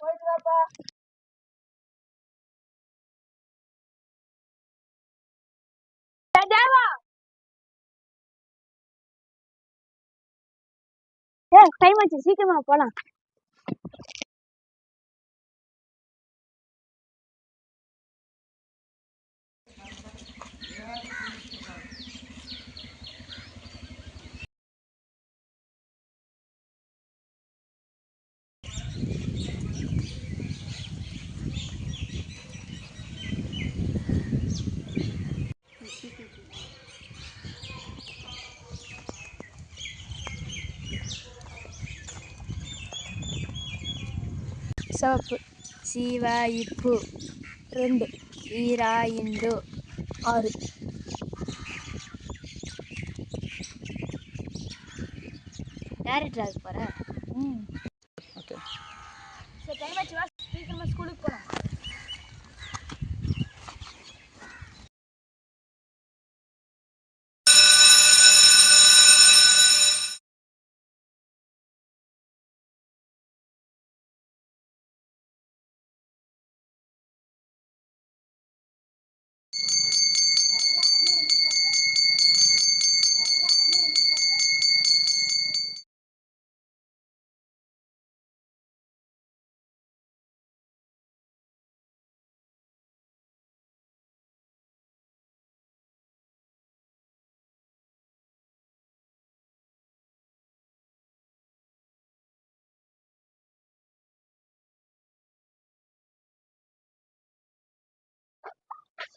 போயிட்டு வாப்பா ஏய் டைம் ஆச்சு. சீக்கிரமா போலாம். సోపు శివాయిప్పు రెండు ఈరాయిండు ఆరు டேரக்ட் ஆக போகிறேன் ம் ஓகே சரி டைம் ஆச்சு வா சீக்கிரமா ஸ்கூலுக்கு போகலாம்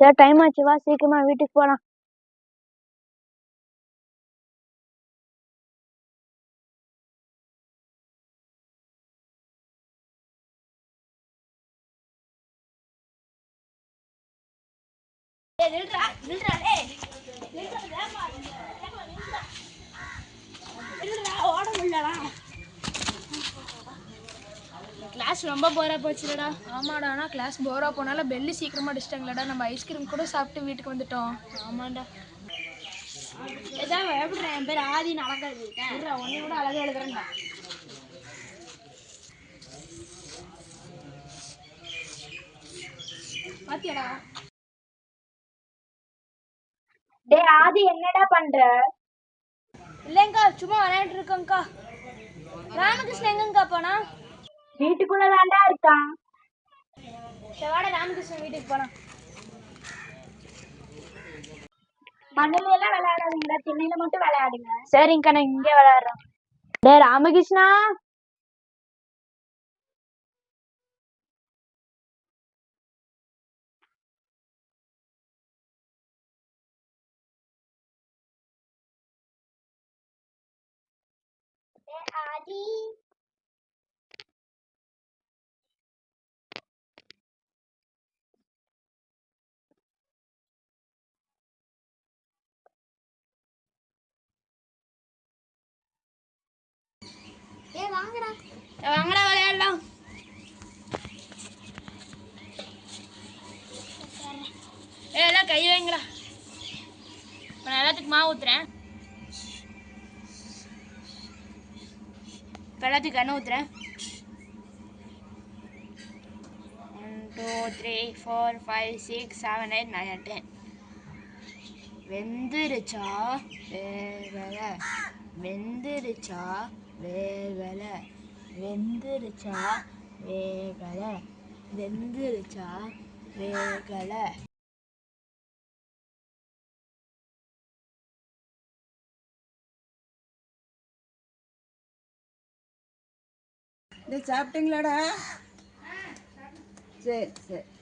சரி டைம் ஆச்சு வா சீக்கிரமா வீட்டுக்கு போலாம். ஓட முடியலடா. கிளாஸ் ரொம்ப போரா போச்சுலடா. ஆமாடா ஆனால் கிளாஸ் போரா போனால பெல்லி சீக்கிரமாக அடிச்சிட்டாங்களடா நம்ம ஐஸ்கிரீம் கூட சாப்பிட்டு வீட்டுக்கு வந்துட்டோம். ஆமாண்டா. ஏதாவது பயப்படுறேன் என் பேர் ஆதி அழகா இருக்கேன் உன்னை கூட அழகாக எழுதுறேன்டா. பாத்தியாடா? டேய் ஆதி என்னடா பண்ற? இல்லைங்கக்கா சும்மா விளையாண்டு இருக்கோங்க்கா ராமகிருஷ்ணன் எங்கங்கக்கா போனா வீட்டுக்குள்ள தாண்டா இருக்கான் வாடா ராமகிருஷ்ணன் வீட்டுக்கு போலாம். மண்ணுல எல்லாம் விளையாடாதீங்கடா. திண்ணையில மட்டும் விளையாடுங்க. சரிங்கக்கா நான் இங்கே விளையாடுறோம். டேய் ராமகிருஷ்ணா? ஆதி. விளையாடலாம். ஏ எல்லாம் கை வைங்கடா. இப்போ நான் எல்லாத்துக்கும் மாவு ஊத்துறேன். இப்போ எல்லாத்துக்கும் எண்ணெய் ஊத்துறேன். One two three four five six seven eight nine ten வெந்துருச்சா? வேகலை வெந்துருச்சா? வேகலை வெந்துருச்சா? வேகலை. வெந்துருச்சா? வேகலை. சாப்பிட்டீங்களாடா? சரி சரி.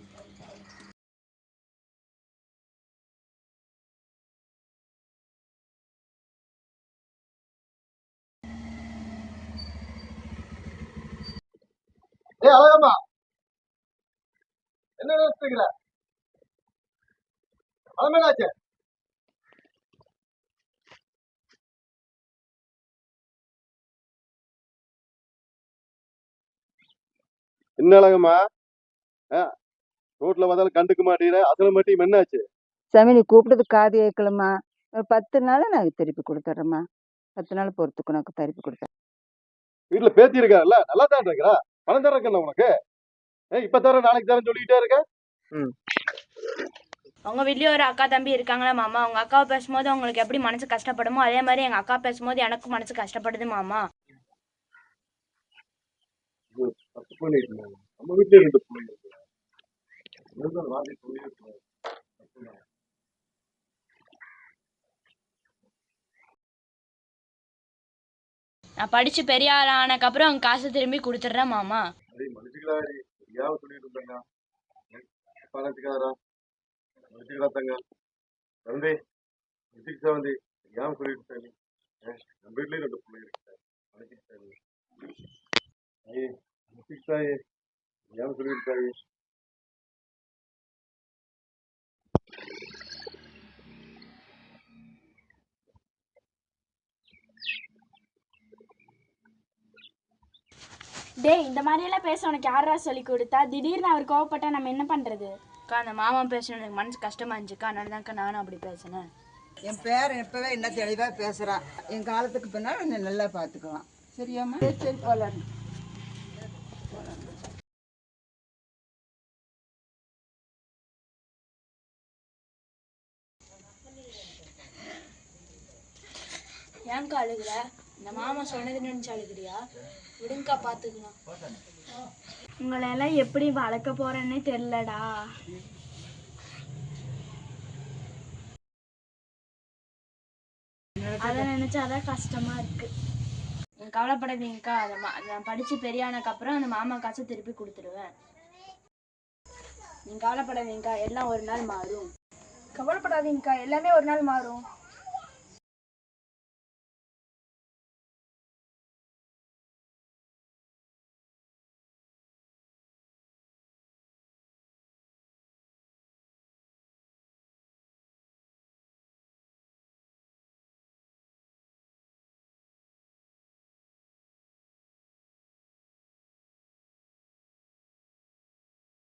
ஏய் அழகம்மா. என்ன நினைச்சுக்கிற அழமேலாச்சு என்ன அழகம்மா? ரோட்ல வந்தாலும் கண்டுக்க மாட்டேங்கிற அசல மாட்டி என்னாச்சு? சாமி நீ கூப்பிட்டது காது கேட்கலம்மா. ஒரு பத்து நாள் நான் திருப்பி கொடுத்துட்றேம்மா. பத்து நாள் பொறுத்துக்கு உனக்கு திருப்பி கொடுத்துறேன் வீட்டுல பேத்தி இருக்காருல்ல நல்லா தான் இருக்கிறா? பணம் தரக்கல உனக்கு? இப்ப தர நாளைக்கு தரேன் சொல்லிக்கிட்டே இருக்க? உங்க வீட்லயும் ஒரு அக்கா தம்பி இருக்காங்களா மாமா? உங்க அக்காவை பேசும்போது உங்களுக்கு எப்படி மனசு கஷ்டப்படுமோ அதே மாதிரி எங்க அக்கா பேசும்போது எனக்கும் மனசு கஷ்டப்படுது மாமா. நம்ம வீட்டுல ரெண்டு நான் படிச்சு பெரிய ஆள் ஆனதுக்கப்புறம் உங்க காசு திரும்பி கொடுத்துட்றேன் மாமா. டேய், மன்னிச்சுக்கலாடி. டேய் இந்த மாதிரி எல்லாம் பேச உனக்கு யாரா சொல்லி கொடுத்தா? திடீர்னு அவர் கோவப்பட்டா நம்ம என்ன பண்றது? அக்கா அந்த மாமா பேசணும் எனக்கு மனசு கஷ்டமா இருந்துச்சுக்கா. அதனால தான்க்கா நானும் அப்படி பேசினேன். என் பேரன் இப்பவே என்ன தெளிவா பேசுறான் என் காலத்துக்கு பின்னால் என்னை நல்லா பார்த்துக்குவான் சரியாம்மா? சரி சரி போலாம். ஏன்க்கா அழுகுற? இந்த மாமா சொன்னது நினைச்சு அழுகுறியா விடுங்கக்கா பாத்துக்கலாம். உங்களை எல்லாம் எப்படி வளர்க்க போறேன்னே தெரிலடா அதை நினைச்சாதான் கஷ்டமா இருக்கு. நீங்க கவலைப்படாதீங்கக்கா. அந்த மா நான் படிச்சு பெரியானதுக்கப்புறம் அந்த மாமா காசை திருப்பி கொடுத்துருவேன். நீங்க கவலைப்படாதீங்கக்கா. எல்லாம் ஒரு நாள் மாறும். கவலைப்படாதீங்கக்கா. எல்லாமே ஒரு நாள் மாறும்.